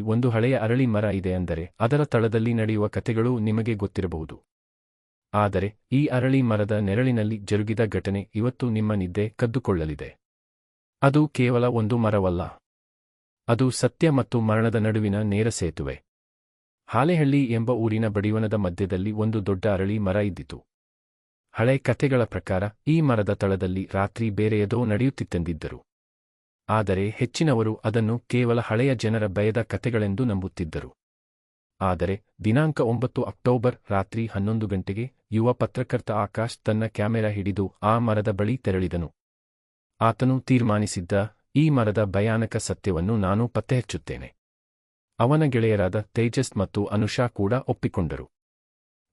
ಒಂದು ಹಳೆಯ ಅರಳಿ ಮರ ಇದೆ ಅಂದರೆ ಅದರ ತಳದಲ್ಲಿ ನಡೆಯುವ ಕಥೆಗಳು ನಿಮಗೆ ಗೊತ್ತಿರಬಹುದು. ಆದರೆ, ಈ ಅರಳಿ ಮರದ ನೆರಳಿನಲ್ಲಿ ಜರುಗಿದ ಘಟನೆ ಇವತ್ತು ನಿಮ್ಮ ನಿದ್ದೆ ಕದ್ದುಕೊಳ್ಳಲಿದೆ. ಅದು ಕೇವಲ ಒಂದು ಮರವಲ್ಲ. ಅದು ಸತ್ಯ ಮತ್ತು ಮರಣದ ನಡುವಿನ ನೇರ ಸೇತುವೆ. ಹಾಲೆಹಳ್ಳಿ ಎಂಬ ಊರಿನ ಬಡಿವನದ ಮಧ್ಯದಲ್ಲಿ ಒಂದು ದೊಡ್ಡ ಅರಳಿ ಮರ ಇದ್ದಿತು. ಹಳೆ ಕಥೆಗಳ ಪ್ರಕಾರ ಈ ಮರದ ತಳದಲ್ಲಿ ರಾತ್ರಿ ಬೇರೆಯದೋ ನಡೆಯುತ್ತಿತ್ತೆಂದಿದ್ದರು. ಆದರೆ ಹೆಚ್ಚಿನವರು ಅದನ್ನು ಕೇವಲ ಹಳೆಯ ಜನರ ಭಯದ ಕಥೆಗಳೆಂದು ನಂಬುತ್ತಿದ್ದರು. ಆದರೆ ದಿನಾಂಕ ಒಂಬತ್ತು ಅಕ್ಟೋಬರ್ ರಾತ್ರಿ ಹನ್ನೊಂದು ಗಂಟೆಗೆ ಯುವ ಪತ್ರಕರ್ತ ಆಕಾಶ್ ತನ್ನ ಕ್ಯಾಮೆರಾ ಹಿಡಿದು ಆ ಮರದ ಬಳಿ ತೆರಳಿದನು. ಆತನು ತೀರ್ಮಾನಿಸಿದ್ದ, ಈ ಮರದ ಭಯಾನಕ ಸತ್ಯವನ್ನು ನಾನು ಪತ್ತೆಹಚ್ಚುತ್ತೇನೆ. ಅವನ ಗೆಳೆಯರಾದ ತೇಜಸ್ ಮತ್ತು ಅನುಷಾ ಕೂಡ ಒಪ್ಪಿಕೊಂಡರು.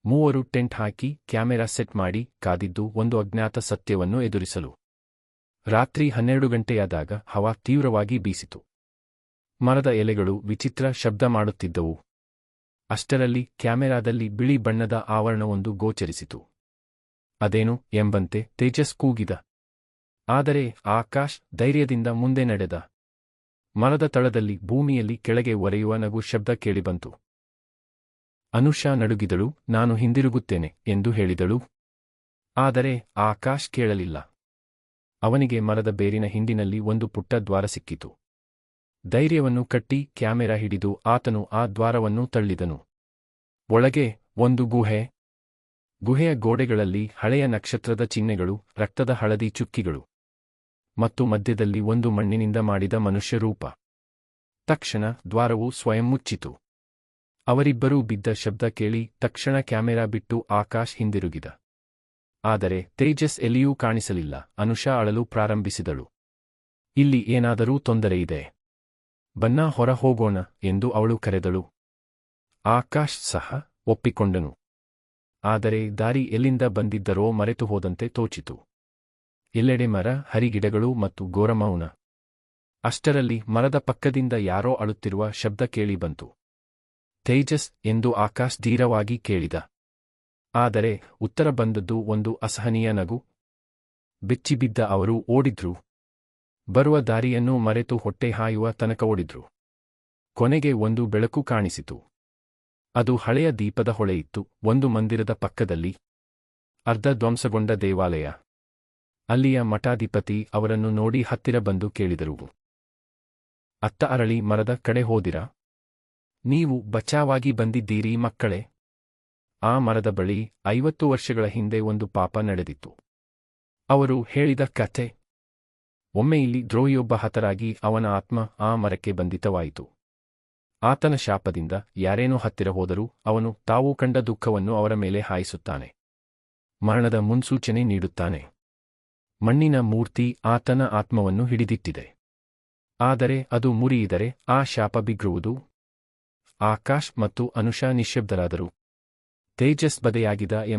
ಮೂವರು ಟೆಂಟ್ ಹಾಕಿ ಕ್ಯಾಮೆರಾ ಸೆಟ್ ಮಾಡಿ ಕಾದಿದ್ದು ಒಂದು ಅಜ್ಞಾತ ಸತ್ಯವನ್ನು ಎದುರಿಸಲು. ರಾತ್ರಿ ಹನ್ನೆರಡು ಗಂಟೆಯಾದಾಗ ಹವಾ ತೀವ್ರವಾಗಿ ಬೀಸಿತು. ಮರದ ಎಲೆಗಳು ವಿಚಿತ್ರ ಶಬ್ದ ಮಾಡುತ್ತಿದ್ದವು. ಅಷ್ಟರಲ್ಲಿ ಕ್ಯಾಮೆರಾದಲ್ಲಿ ಬಿಳಿ ಬಣ್ಣದ ಆವರಣವೊಂದು ಗೋಚರಿಸಿತು. ಅದೇನು ಎಂಬಂತೆ ತೇಜಸ್ ಕೂಗಿದ. ಆದರೆ ಆಕಾಶ್ ಧೈರ್ಯದಿಂದ ಮುಂದೆ ನಡೆದ. ಮರದ ತಳದಲ್ಲಿ ಭೂಮಿಯಲ್ಲಿ ಕೆಳಗೆ ಒರೆಯುವ ನಗು ಶಬ್ದ ಕೇಳಿಬಂತು. ಅನುಷಾ ನಡುಗಿದಳು, ನಾನು ಹಿಂದಿರುಗುತ್ತೇನೆ ಎಂದು ಹೇಳಿದಳು. ಆದರೆ ಆಕಾಶ್ ಕೇಳಲಿಲ್ಲ. ಅವನಿಗೆ ಮರದ ಬೇರಿನ ಹಿಂಡಿನಲ್ಲಿ ಒಂದು ಪುಟ್ಟ ದ್ವಾರ ಸಿಕ್ಕಿತು. ಧೈರ್ಯವನ್ನು ಕಟ್ಟಿ ಕ್ಯಾಮೆರಾ ಹಿಡಿದು ಆತನು ಆ ದ್ವಾರವನ್ನು ತಳ್ಳಿದನು. ಒಳಗೆ ಒಂದು ಗುಹೆ. ಗುಹೆಯ ಗೋಡೆಗಳಲ್ಲಿ ಹಳೆಯ ನಕ್ಷತ್ರದ ಚಿಹ್ನೆಗಳು, ರಕ್ತದ ಹಳದಿ ಚುಕ್ಕಿಗಳು. ಮತ್ತು ಮಧ್ಯದಲ್ಲಿ ಒಂದು ಮಣ್ಣಿನಿಂದ ಮಾಡಿದ ಮನುಷ್ಯ ರೂಪ ತಕ್ಷಣ ದ್ವಾರವು ಸ್ವಯಂ ಮುಚ್ಚಿತು. ಅವರಿಬ್ಬರೂ ಬಿದ್ದ ಶಬ್ದ ಕೇಳಿ ತಕ್ಷಣ ಕ್ಯಾಮೆರಾ ಬಿಟ್ಟು ಆಕಾಶ್ ಹಿಂದಿರುಗಿದ. ಆದರೆ ತೇಜಸ್ ಎಲ್ಲಿಯೂ ಕಾಣಿಸಲಿಲ್ಲ. ಅನುಷಾ ಅಳಲು ಪ್ರಾರಂಭಿಸಿದಳು. ಇಲ್ಲಿ ಏನಾದರೂ ತೊಂದರೆಯಿದೆ ಬನ್ನ ಹೊರ ಹೋಗೋಣ ಎಂದು ಅವಳು ಕರೆದಳು. ಆಕಾಶ್ ಸಹ ಒಪ್ಪಿಕೊಂಡನು. ಆದರೆ ದಾರಿ ಎಲ್ಲಿಂದ ಬಂದಿದ್ದರೋ ಮರೆತು ಹೋದಂತೆ ತೋಚಿತು. ಎಲ್ಲೆಡೆ ಮರ, ಹರಿಗಿಡಗಳು ಮತ್ತು ಗೋರಮೌನ. ಅಷ್ಟರಲ್ಲಿ ಮರದ ಪಕ್ಕದಿಂದ ಯಾರೋ ಅಳುತ್ತಿರುವ ಶಬ್ದ ಕೇಳಿಬಂತು ತೇಜಸ್ ಎಂದು ಆಕಾಶ್ ಧೀರವಾಗಿ ಕೇಳಿದ. ಆದರೆ ಉತ್ತರ ಬಂದದ್ದು ಒಂದು ಅಸಹನೀಯ ನಗು. ಬಿಚ್ಚಿಬಿದ್ದ ಅವರು ಓಡಿದ್ರು. ಬರುವ ದಾರಿಯನ್ನು ಮರೆತು ಹೊಟ್ಟೆ ಹಾಯುವ ತನಕ ಓಡಿದ್ರು. ಕೊನೆಗೆ ಒಂದು ಬೆಳಕು ಕಾಣಿಸಿತು. ಅದು ಹಳೆಯ ದೀಪದ ಹೊಳೆಯಿತ್ತು, ಒಂದು ಮಂದಿರದ ಪಕ್ಕದಲ್ಲಿ. ಅರ್ಧ ಧ್ವಂಸಗೊಂಡ ದೇವಾಲಯ. ಅಲ್ಲಿಯ ಮಠಾಧಿಪತಿ ಅವರನ್ನು ನೋಡಿ ಹತ್ತಿರ ಬಂದು ಕೇಳಿದರು. ಅತ್ತ ಅರಳಿ ಮರದ ಕಡೆ ಹೋದಿರ? ನೀವು ಬಚಾವಾಗಿ ಬಂದಿದ್ದೀರಿ ಮಕ್ಕಳೇ. ಆ ಮರದ ಬಳಿ ಐವತ್ತು ವರ್ಷಗಳ ಹಿಂದೆ ಒಂದು ಪಾಪ ನಡೆದಿತ್ತು. ಅವರು ಹೇಳಿದ ಕಥೆ, ಒಮ್ಮೆ ಇಲ್ಲಿ ದ್ರೋಹಿಯೊಬ್ಬ ಹತರಾಗಿ ಅವನ ಆತ್ಮ ಆ ಮರಕ್ಕೆ ಬಂಧಿತವಾಯಿತು. ಆತನ ಶಾಪದಿಂದ ಯಾರೇನೋ ಹತ್ತಿರ ಹೋದರೂ ಅವನು ತಾವು ಕಂಡ ದುಃಖವನ್ನು ಅವರ ಮೇಲೆ ಹಾಯಿಸುತ್ತಾನೆ. ಮರಣದ ಮುನ್ಸೂಚನೆ ನೀಡುತ್ತಾನೆ. ಮಣ್ಣಿನ ಮೂರ್ತಿ ಆತನ ಆತ್ಮವನ್ನು ಹಿಡಿದಿಟ್ಟಿದೆ. ಆದರೆ ಅದು ಮುರಿಯಿದರೆ ಆ ಶಾಪ ಬಿಗ್ರುವುದು. ಆಕಾಶ್ ಮತ್ತು ಅನುಷಾ ನಿಶ್ಶಬ್ದರಾದರು ತೇಜಸ್ ಬದೆಯಾಗಿದ ಎಂಬ